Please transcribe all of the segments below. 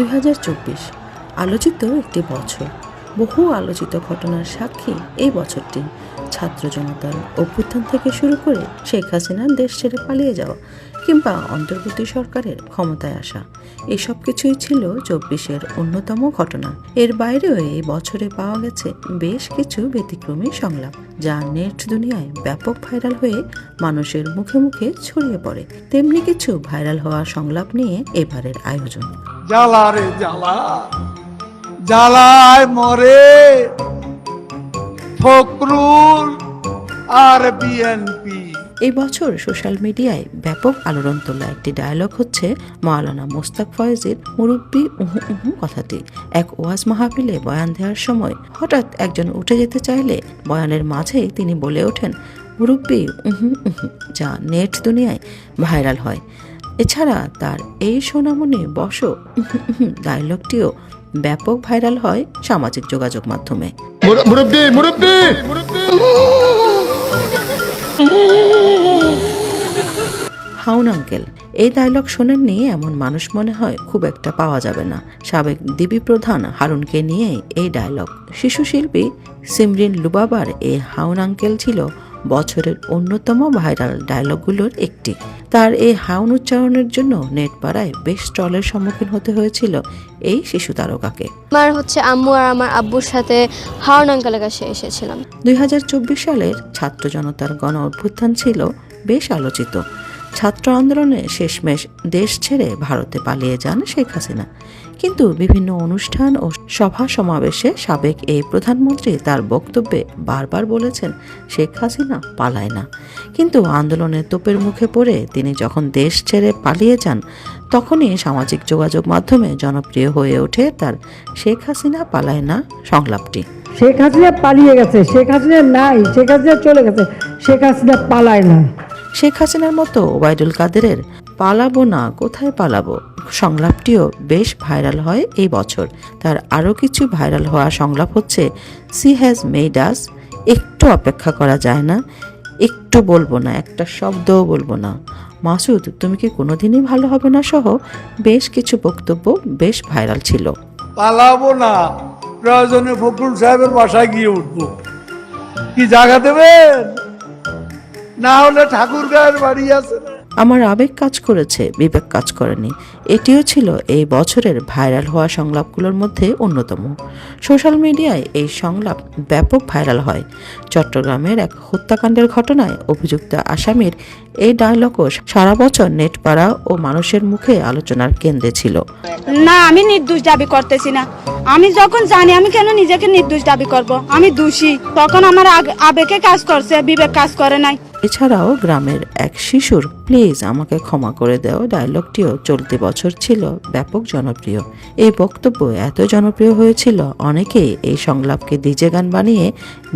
দুই হাজার চব্বিশ, আলোচিত একটি বছর। বহু আলোচিত ঘটনার সাক্ষী এই বছরটি। ছাত্র জনতার অভ্যুত্থান থেকে শুরু করে শেখ হাসিনার দেশ ছেড়ে পালিয়ে যাওয়া কিংবা অন্তর্বর্তী সরকারের ক্ষমতায় আসা, এসব কিছুই ছিল চব্বিশের অন্যতম ঘটনা। এর বাইরেও এই বছরে পাওয়া গেছে বেশ কিছু ব্যতিক্রমী সংলাপ, যা নেট দুনিয়ায় ব্যাপক ভাইরাল হয়ে মানুষের মুখে মুখে ছড়িয়ে পড়ে। তেমনি কিছু ভাইরাল হওয়া সংলাপ নিয়ে এবারের আয়োজন। জ্বালা রে জ্বালা, জ্বালায় মরে। ফকরুল আর বিএনপি এই বছর সোশ্যাল মিডিয়ায় ব্যাপক আলোড়ন তোলা একটি ডায়লগ হচ্ছে মাওলানা মোস্তাক ফয়েজের মুরব্বী উহু উহু কথাটি। এক ওয়াজ মাহফিলে বয়ান দেওয়ার সময় হঠাৎ একজন উঠে যেতে চাইলে বয়ানের মাঝেই তিনি বলে ওঠেন, মুরব্বী, উহু উহু, যা নেট দুনিয়ায় ভাইরাল হয়। এছাড়া তার এই সোনামণি বস ডায়লগটিও ব্যাপক ভাইরাল হয় সামাজিক যোগাযোগ মাধ্যমে। হাউন আঙ্কেল এই ডায়লগ শোনেননি এমন মানুষ মনে হয় খুব একটা পাওয়া যাবে না। সাবেক ডিবি প্রধান হারুনকে নিয়ে এই ডায়লগ। শিশু শিল্পী সিমরিন লুবাবার এই হাউন আঙ্কেল ছিল বছরের অন্যতম ভাইরাল ডায়লগগুলোর একটি। তার এই হাউন উচ্চারণের জন্য নেট পাড়ায় বেশ ট্রলের সম্মুখীন হতে হয়েছিল এই শিশু তারকাকে। আমার হচ্ছে আম্মু আর আমার আব্বুর সাথে হাওড় আঙ্কালের কাছে এসেছিলাম। দুই হাজার চব্বিশ সালের ছাত্র জনতার গণ অভ্যুত্থান ছিল বেশ আলোচিত। ছাত্র আন্দোলনে শেষমেশ দেশ ছেড়ে ভারতে পালিয়ে যান শেখ হাসিনা। কিন্তু বিভিন্ন অনুষ্ঠান ও সভা সমাবেশে সাবেক এই প্রধানমন্ত্রী তার বক্তব্যে বারবার বলেছেন শেখ হাসিনা পালায় না। কিন্তু আন্দোলনের তোপের মুখে পড়ে তিনি যখন দেশ ছেড়ে পালিয়ে যান তখনই সামাজিক যোগাযোগ মাধ্যমে জনপ্রিয় হয়ে ওঠে তার শেখ হাসিনা পালায় না সংলাপটি। শেখ হাসিনা পালিয়ে গেছে শেখ হাসিনা নাই শেখ হাসিনা চলে গেছে শেখ হাসিনা পালায় না। শেখ হাসিনার মতো ওবায়দুল কাদেরের পালাবো না, কোথায় পালাবো? সংলাপটিও বেশ ভাইরাল হয় এই বছর। তার আরও কিছু ভাইরাল হওয়া সংলাপ হচ্ছে, সি হ্যাজ মেড আস। একটু অপেক্ষা করা যায় না। একটু বলব না, একটা শব্দও বলব না। মাসুদ, তুমি কি কোনোদিনই ভালো হবে না সহ? বেশ কিছু বক্তব্য বেশ ভাইরাল ছিল। পালাবো না। প্রয়োজনে ফকরুল সাহেবের বাসায় গিয়ে উঠবো। কি জায়গা দেবেন? না হলে ঠাকুর গায়ের বাড়ি আছে না? আমার আবেগ কাজ করেছে, বিবেক কাজ করেনি। এটিও ছিল এই বছরের ভাইরাল হওয়া সংলাপগুলোর মধ্যে অন্যতম। সোশ্যাল মিডিয়ায় এই সংলাপ ব্যাপক ভাইরাল হয়। চট্টগ্রামের এক হত্যাকাণ্ডের ঘটনায় অভিযুক্ত আসামির এই ডায়লগও সারা বছর নেট পাড়া ও মানুষের মুখে আলোচনার কেন্দ্রে ছিল। না, আমি নির্দোষ দাবি করতেছি না। আমি যখন জানি, আমি কেন নিজেকে নির্দোষ দাবি করব? আমি দোষী। তখন আমার আবেগে কাজ করছে, বিবেক কাজ করে নাই। এছাড়াও গ্রামের এক শিশুর প্লিজ আমাকে ক্ষমা করে দাও ডায়লগটিও চলতি বছর ছিল ব্যাপক জনপ্রিয়। এই বক্তব্য এত জনপ্রিয় হয়েছিল অনেকেই এই সংলাপকে ডিজে গান বানিয়ে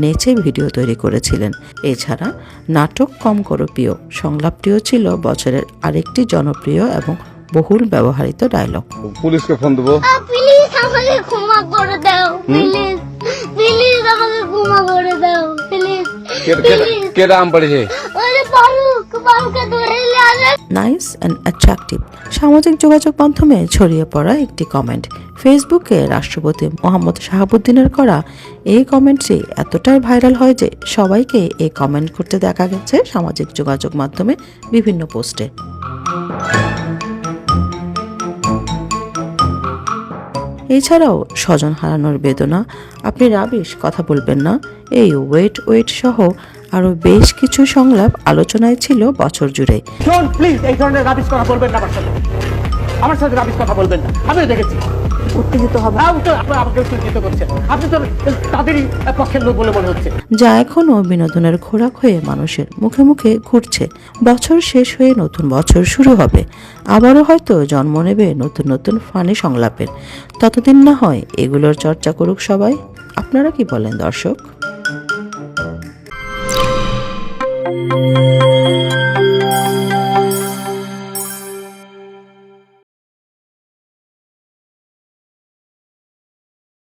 নেচে ভিডিও তৈরি করেছিলেন। এছাড়া নাটক কম করো প্রিয় সংলাপটিও ছিল বছরের আরেকটি জনপ্রিয় এবং বহুল ব্যবহৃত ডায়লগ। পুলিশকে ফোন দেবো। প্লিজ আমাকে ক্ষমা করে দাও প্লিজ প্লিজ। প্লিজ কে দাম পড়েছে নাইস অ্যান্ড অ্যাট্রাকটিভ সামাজিক যোগাযোগ মাধ্যমে ছড়িয়ে পড়া একটি কমেন্ট ফেসবুকে রাষ্ট্রপতি মোহাম্মদ শাহাবুদ্দিনের করা এই কমেন্টটি এতটাই ভাইরাল হয় যে সবাইকে এই কমেন্ট করতে দেখা গেছে সামাজিক যোগাযোগ মাধ্যমে বিভিন্ন পোস্টে এছাড়াও স্বজন হারানোর বেদনা। আপনি রাবিশ কথা বলবেন না। এই ওয়েট ওয়েট সহ আরও বেশ কিছু সংলাপ আলোচনায় ছিল বছর জুড়ে। প্লিজ এই ধরনের রাবিশ কথা বলবেন না আমার সাথে। আমার সাথে রাবিশ কথা বলবেন না। আমিও দেখেছি। উত্তেজিত হবে। আমাকে উত্তেজিত করছেন। আপনি তো তাদেরই পক্ষের লোক বলে মনে হচ্ছে। যা এখনও বিনোদনের খোরাক হয়ে মানুষের মুখে মুখে ঘুরছে। বছর শেষ হয়ে নতুন বছর শুরু হবে। আবারও হয়তো জন্ম নেবে নতুন নতুন ফানি সংলাপের। ততদিন না হয় এগুলোর চর্চা করুক সবাই। আপনারা কি বলেন দর্শক?